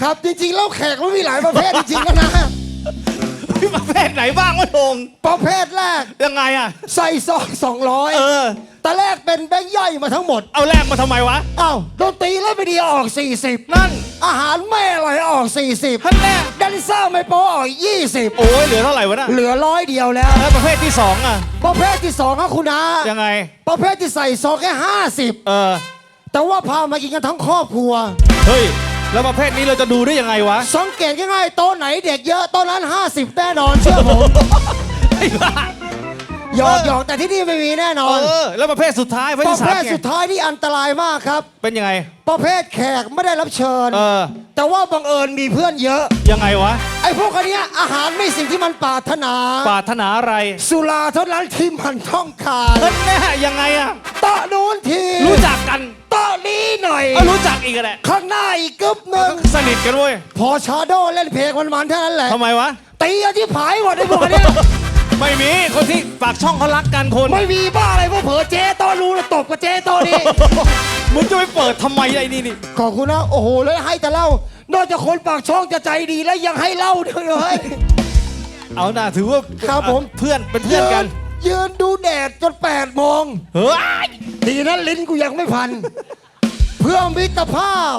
ครับจริงๆแล้วแขกมันมีหลายประเภทจริงๆแล้วนะประเภทไหนบ้างวะธงประเภทแรกยังไงอะ ใส่ซองสองร้อยเออแต่แรกเป็นแบงค์ย่อยมาทั้งหมดเอาแลกมาทำไมวะอ้าวดนตรีเล่นไม่ดีออก 40 นั่นอาหารไม่อร่อยออก40ท่านแรกแดนเซอร์ไม่โป๊ออกโอ้ยเหลือเท่าไหร่วะน่ะ20เหลือร้อยเดียวแล้ว แล้วประเภทที่สองอะ ประเภทที่สองครับคุณอายังไง ประเภทที่ใส่ซองแค่ เออ50 แต่ว่าพามากินกันทั้งครอบครัว เฮ้ย แล้วประเภทนี้เราจะดูได้ยังไงวะ สังเกตง่ายๆโต๊ะไหนเด็กเยอะโต๊ะนั้น 50 แน่นอนเชื่อผมไอ้บ้าหยอกหยอกแต่ที่นี่ไม่มีแน่นอน เออ แล้วประเภทสุดท้ายประปเภทระที่สาเภมทไงสุดท้ายที่อันตรายมากครับ เป็นยังไง ประเภทแขกไม่ได้รับเชิญ เออ แต่ว่าบังเอิญมีเพื่อนเยอะ ยังไงวะ ไอ้พวกคนเนี้ยอาหารไม่สิ่งที่มันปรารถนา ปรารถนาอะไรสุราเท่านั้นที่มันต้องการท่านแน่ยังไงอะโต๊ะนู้นทีรู้จักกันโต๊ะนี้หน่ อยเอารู้จักอีกอะแหละข้างหน้าอีกกึ๊บหนึ่งสนิทกันเว้ยพอชาโดเล่นเพลงมันๆเท่านั้นแหละทำไมวะตีเอาที่ผายหมดไอ้พวกเนี้ยไม่มีคนที่ปากช่องเขารักกันคน ไม่มีบ้าอะไรพวกเผลอเจ๊โต๊ะรู้แล้วตบกับเจ๊โต๊ะนี้มึงจะไปเปิดทำไมไอ้นี่นี่ขอบคุณนะโอ้โหแล้วให้แต่เล่านอกจากคนปากช่องจะใจดีแล้วยังให้เล่าด้วยเฮ้ยเอาหน่าถือว่าครับผมเพื่อนเป็นเพื่อนกัน ยืยืนดูแดดจนแปดโมงเฮ้ยดีนะลิ้นกูยังไม่พัน เพื่อมิตรภาพ